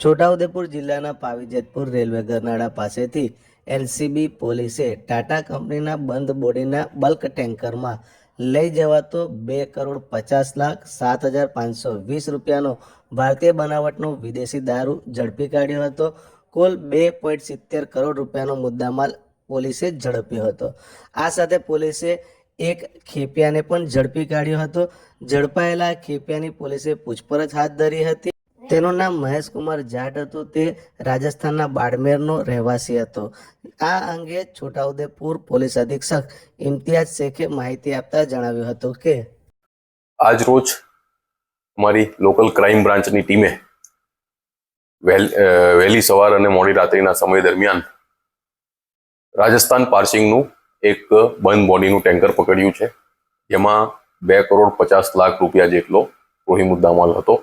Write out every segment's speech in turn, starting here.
છોટાઉદેપુર જિલ્લાના પાવીજેતપુર રેલવે ગરનાળા પાસેથી એલસીબી પોલીસે ટાટા કંપનીના બંધ બોડીના બલ્ક ટેન્કરમાં લઈ જવાતો બે કરોડ પચાસ લાખ સાત હજાર પાંચસો વીસ રૂપિયાનો ભારતીય બનાવટનો વિદેશી દારૂ ઝડપી કાઢ્યો હતો. કુલ બે પોઈન્ટ સિત્તેર કરોડ રૂપિયાનો મુદ્દામાલ પોલીસે ઝડપ્યો હતો. આ સાથે પોલીસે એક ખેપિયાને પણ ઝડપી કાઢ્યો હતો. ઝડપાયેલા ખેપિયાની પોલીસે પૂછપરછ હાથ ધરી હતી. તેનું નામ મહેશ કુમાર જાટ હતું. તે રાજસ્થાનના બાડમેરનો રહેવાસી હતો. આ અંગે છોટાઉદેપુર પોલીસ અધિક્ષક ઇમ્તિયાઝ શેખે માહિતી આપતા જણાવ્યું હતું કે, આજ રોજ અમારી લોકલ ક્રાઇમ બ્રાન્ચની ટીમે વહેલી સવાર અને મોડી રાત્રિના સમય દરમિયાન રાજસ્થાન પાર્સિંગનું એક બંધ બોડીનું ટેન્કર પકડ્યું છે. જેમાં બે કરોડ પચાસ લાખ રૂપિયા જેટલો રોહી મુદ્દામાલ હતો.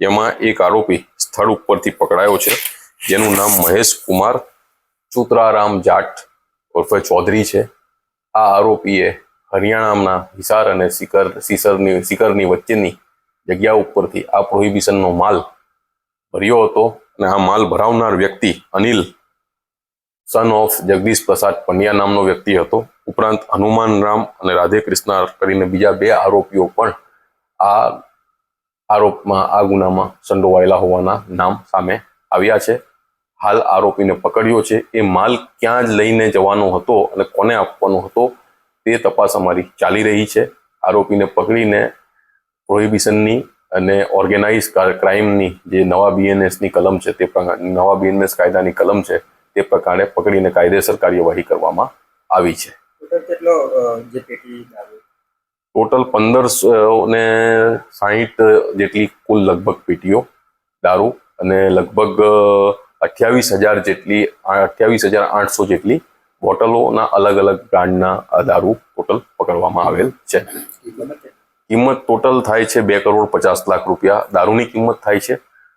જેમાં એક આરોપી સ્થળ ઉપરથી પકડાયો છે. જેનું નામ મહેશ કુમાર ચુતરારામ જાટ ઉર્ફે ચૌધરી છે. આ આરોપીએ હરિયાણાના હિસાર અને સિકર, સિસરની, સિકરની વચ્ચેની જગ્યા ઉપરથી આ પ્રોહિબિશનનો માલ ભર્યો હતો અને આ માલ ભરાવનાર વ્યક્તિ અનિલ સન ઓફ જગદીશ પ્રસાદ પંડ્યા નામનો વ્યક્તિ હતો. ઉપરાંત હનુમાન રામ અને રાધે કૃષ્ણ કરીને બીજા બે આરોપીઓ પણ આ આરોપમાં, આ ગુનામાં સંડોવાયેલા હોવાના નામ સામે આવ્યા છે. હાલ આરોપીને પકડ્યો છે. એ માલ ક્યાં જ લઈને જવાનો હતો અને કોને આપવાનો હતો તે તપાસ અમારી ચાલી રહી છે. આરોપીને પકડીને પ્રોહિબિશનની અને ઓર્ગેનાઇઝ ક્રાઇમની જે નવા બીએનએસની કલમ છે તે નવા બીએનએસ કાયદાની કલમ છે તે પ્રકારે પકડીને કાયદેસર કાર્યવાહી કરવામાં આવી છે. ટોટલ કેટલો અ, જે પેટી દારૂ ટોટલ પંદરસો ને સાહીઠ જેટલી કુલ લગભગ પેટીઓ દારૂ અને લગભગ અઠ્યાવીસ હજાર જેટલી અઠ્યાવીસ હજાર આઠસો જેટલી બોટલોના અલગ અલગ બ્રાન્ડના દારૂ ટોટલ પકડવામાં આવેલ છે. કિંમત ટોટલ થાય છે બે કરોડ પચાસ લાખ રૂપિયા. દારૂની કિંમત થાય છે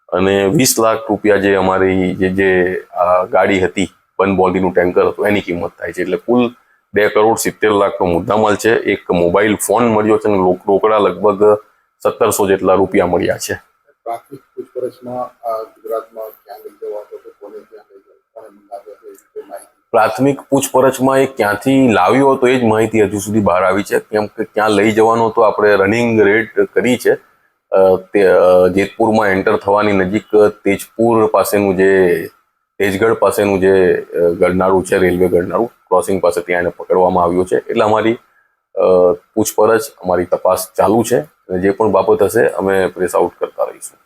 અને વીસ લાખ રૂપિયા જે અમારી જે જે ગાડી હતી બંધ બોડીનું ટેન્કર હતું એની કિંમત થાય છે. એટલે કુલ બે કરોડ સિત્તેર લાખનો મુદ્દામાલ છે. એક મોબાઈલ ફોન મળ્યો છે અને રોકડા લગભગ સત્તરસો જેટલા રૂપિયા મળ્યા છે. પ્રાથમિક પૂછપરછમાં એ ક્યાંથી લાવ્યો હતો એ જ માહિતી હજુ સુધી બહાર આવી છે. કેમ કે ક્યાં લઈ જવાનો તો આપણે રનિંગ રેડ કરી છે. તે જેતપુરમાં એન્ટર થવાની નજીક તેજપુર પાસેનું જે તેજગઢ પાસેનું જે અ, છે રેલવે ગરનાળું ક્રોસિંગ પાસે ત્યાં એને પકડવામાં આવ્યો છે. એટલે અમારી પૂછપરછ, અમારી તપાસ ચાલુ છે અને જે પણ બાબત હશે અમે પ્રેસ આઉટ કરતા રહીશું.